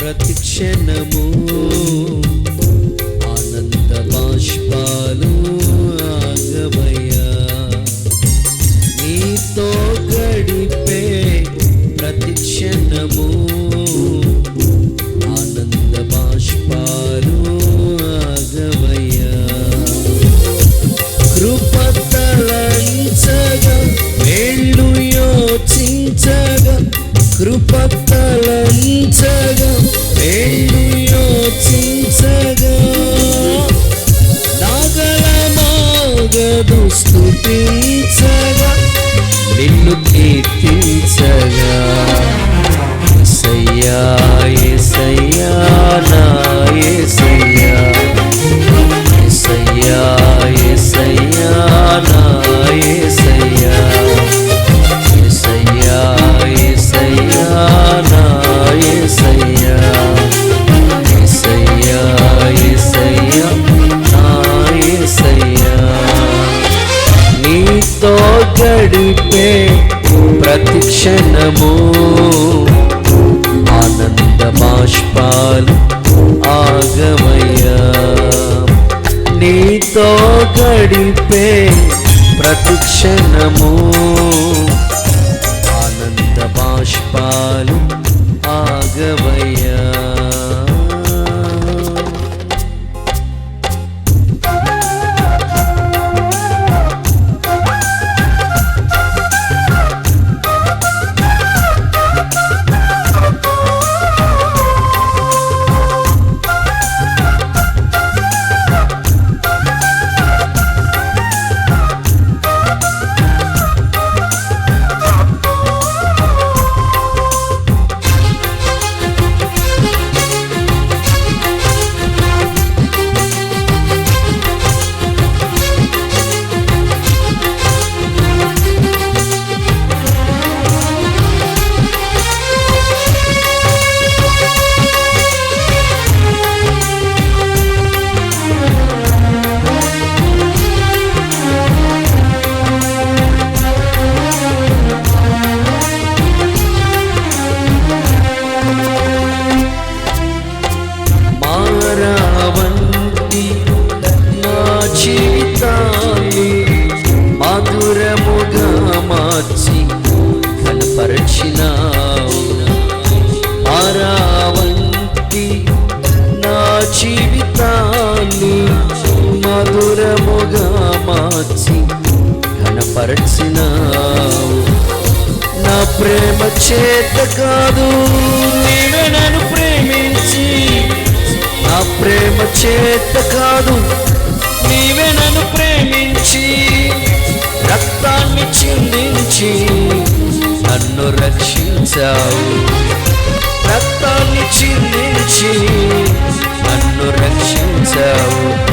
ప్రతి క్షణము ఆనంద బాష్పాలు ప్రతి క్షణము ఆనంద బాష్పాలు ఆగమయ్యా. నీతో గడిపే ప్రతి క్షణము ఆనంద బాష్పాలు కనపరచినావు నా ప్రేమ చేత కాదు. నీవే నన్ను ప్రేమించి. నా ప్రేమ చేత కాదు. నీవే నన్ను ప్రేమించి. రక్తాన్ని చిందించి నన్ను రక్షించావు. రక్తాన్ని చిందించి నన్ను రక్షించావు.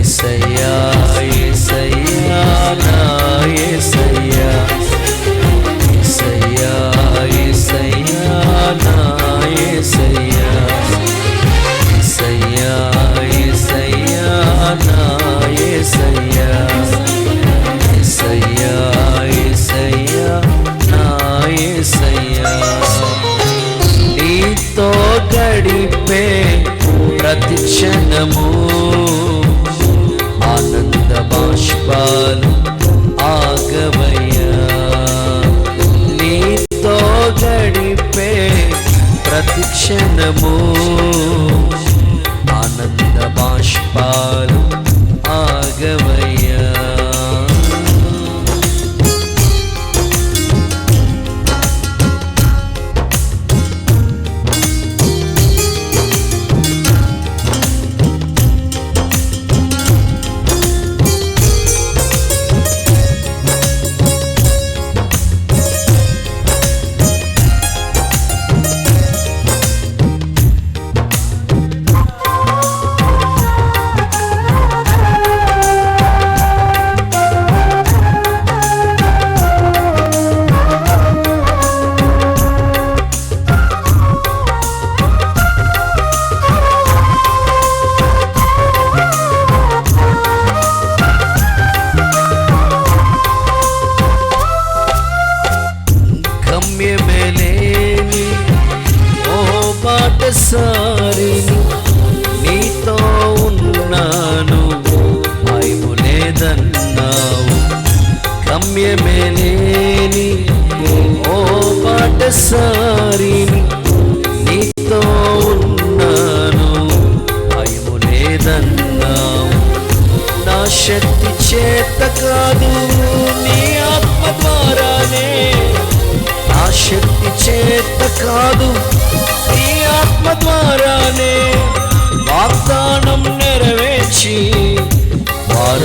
ఏసయ్యా ఏసయ్యా నా ఏసయ్యా ఏసయ్యా ఏసయ్యా నా ఏసయ్యా ఏసయ్యా ఏసయ్యా నా ఏసయ్యా ఏసయ్యా ఏసయ్యా నా ఏసయ్యా. నీతో గడిపే ప్రతి క్షణము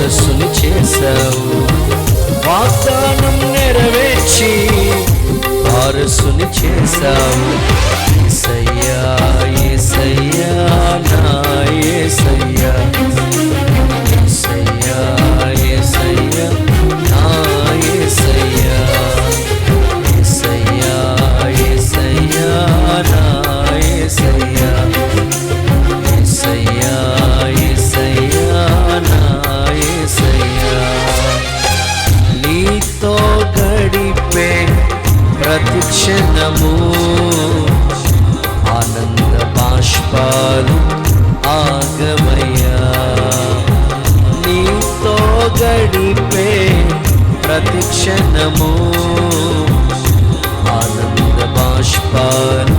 వారసుని చేశావు. వాగ్దానం నెరవేర్చి వారసుని చేశావు. ఏసయ్యా ఏసయ్యా నా ఏసయ్యా భాగమయ్యా నీతో గడిపే ప్రతిక్షణము ఆనంద బాష్పాలు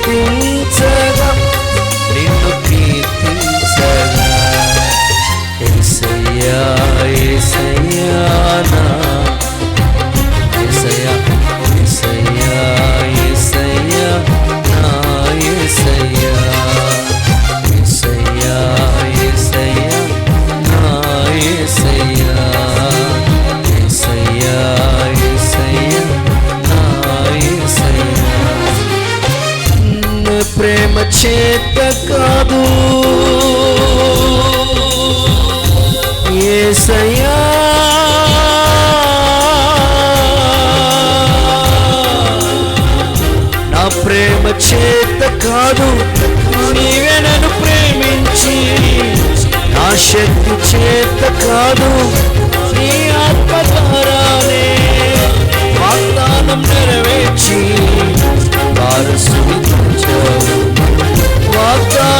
స్థుతించగా నిన్ను కీర్తించగా. ఏసయ్యా ఏసయ్యా నా ప్రేమ చేత కాదు. ఏసయ్యా. నా ప్రేమ చేత కాదు. నీవే నన్ను ప్రేమించి. నా శక్తి చేత కాదు. నీ ఆత్మ ద్వారానే వాగ్దానం నెరవేర్చి. వారసుని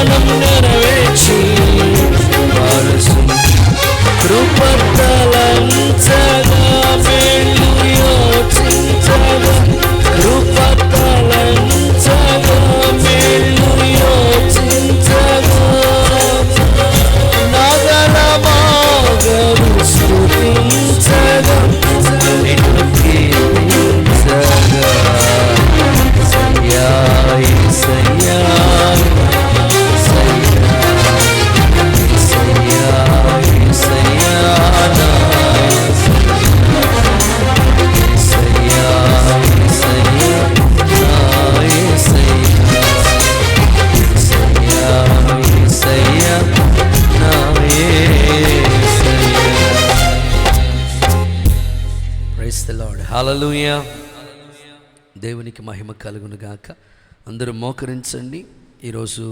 వాగ్దానం నెరవేర్చి ప్రైజ్ ద లాడ్ హల్లెలూయా దేవునికి మహిమ కలుగును గాక. అందరూ మోకరించండి. ఈరోజు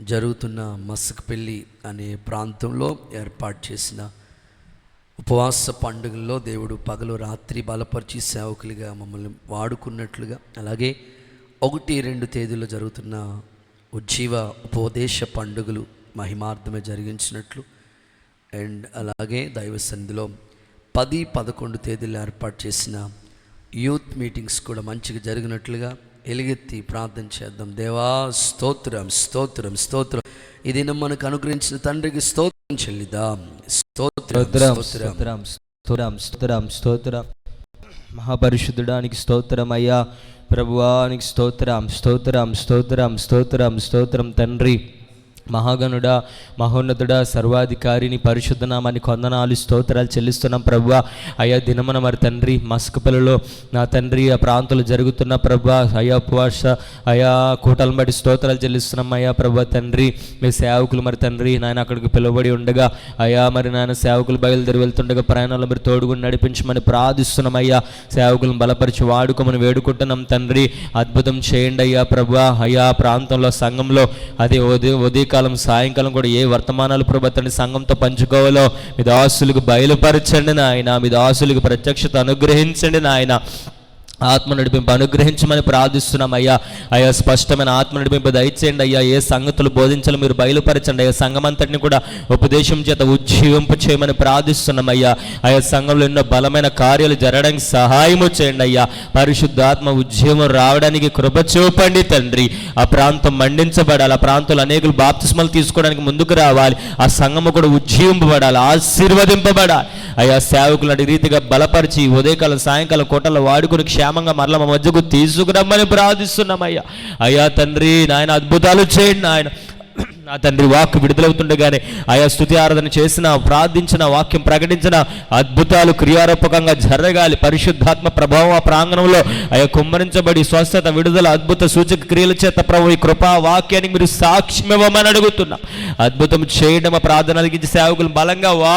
జరుగుతున్న మస్క్ అనే ప్రాంతంలో ఏర్పాటు చేసిన ఉపవాస పండుగల్లో దేవుడు పగలు రాత్రి బలపరిచి సేవకులుగా మమ్మల్ని వాడుకున్నట్లుగా అలాగే ఒకటి రెండు తేదీలో జరుగుతున్న ఉజ్జీవ ఉపదేశ పండుగలు మహిమార్థమే జరిగించినట్లు అండ్ అలాగే దైవ సన్నిధిలో పది పదకొండు తేదీలు ఏర్పాటు చేసిన యూత్ మీటింగ్స్ కూడా మంచిగా జరిగినట్లుగా ఎలుగెత్తి ప్రార్థన చేద్దాం. దేవా స్తోత్రం స్తోత్రం స్తోత్రం. ఇది మనకు అనుగ్రహించిన తండ్రికి స్తోత్రం చెల్లిద్దాం. స్తోత్రం స్తోత్రం. స్తోత్రం స్తోత్రం స్తోత్రం స్తోత్రం. మహాపరిశుద్ధుడానికి స్తోత్రం అయ్యా. ప్రభువానికి స్తోత్రం స్తోత్రం స్తోత్రం స్తోత్రం స్తోత్రం తండ్రి. మహాగణుడా మహోన్నతుడా సర్వాధికారిని పరిశుద్ధనామాన్ని కొందనాలు స్తోత్రాలు చెల్లిస్తున్నాం ప్రభు అయా దినమున మరి తండ్రి మస్కపల్లిలో నా తండ్రి ఆ ప్రాంతంలో జరుగుతున్న ప్రభు అయా ఉపవాస అయా కూటలను బట్టి స్తోత్రాలు చెల్లిస్తున్నాం అయ్యా ప్రభు తండ్రి. మీ సేవకులు మరి తండ్రి నాయన అక్కడికి పిలువబడి ఉండగా అయా మరి నాయన సేవకులు బయలుదేరి వెళ్తుండగా ప్రయాణంలో మీరు తోడుగుని నడిపించమని ప్రార్థిస్తున్నాం అయ్యా. సేవకులను బలపరిచి వాడుకోమని వేడుకుంటున్నాం తండ్రి. అద్భుతం చేయండి అయ్యా ప్రభు అయా ప్రాంతంలో సంఘంలో అదే ఉదయ ఉదయకాలం సాయంకాలం కూడా ఏ వర్తమానాలు ప్రభు సంఘంతో పంచుకోవాలో మీ దాసులకు బయలుపరచండి నాయన మీ దాసులకు ప్రత్యక్షత అనుగ్రహించండి నాయన. ఆత్మ నడిపింపు అనుగ్రహించమని ప్రార్థిస్తున్నాం అయ్యా. అయ్యా స్పష్టమైన ఆత్మ నడిపింపు దయచేయండి అయ్యా. ఏ సంగతులు బోధించాలో మీరు బయలుపరచండి అయ్యా. సంఘం అంతటిని కూడా ఉపదేశం చేత ఉజ్జీవింపు చేయమని ప్రార్థిస్తున్నాం అయ్యా. అయ్యా సంఘంలో ఎన్నో బలమైన కార్యాలు జరగడానికి సహాయము చేయండి అయ్యా. పరిశుద్ధాత్మ ఉజ్జీవం రావడానికి కృప చూపండి తండ్రి. ఆ ప్రాంతం మండించబడాలి. ఆ ప్రాంతంలో అనేకులు బాప్తిస్మలు తీసుకోవడానికి ముందుకు రావాలి. ఆ సంఘము కూడా ఉజ్జీవింపబడాలి. ఆశీర్వదింపబడాలి. అయ్యా సేవకులు రీతిగా బలపరిచి ఉదయకాలం సాయంకాలం కోటల్లో వాడుకుని క్షేమంగా మరల మా మధ్యకు తీసుకురమ్మని ప్రార్థిస్తున్నామయ్యా అయ్యా. తండ్రి నాయన అద్భుతాలు చేయండి నాయన. నా తండ్రి వాక్ విడుదలవుతుండగానే ఆయా స్థుతి ఆరాధన చేసిన ప్రార్థించిన వాక్యం ప్రకటించిన అద్భుతాలు క్రియారూపకంగా జరగాలి. పరిశుద్ధాత్మ ప్రభావం ఆ ప్రాంగణంలో ఆయా కుమ్మరించబడి స్వస్థత విడుదల అద్భుత సూచక క్రియల చేత ప్రభు ఈ కృపా వాక్యానికి మీరు సాక్ష్యమివ్వమని అడుగుతున్నాం. అద్భుతం చేయడం ప్రార్థన అలిగించి సేవకులు బలంగా వా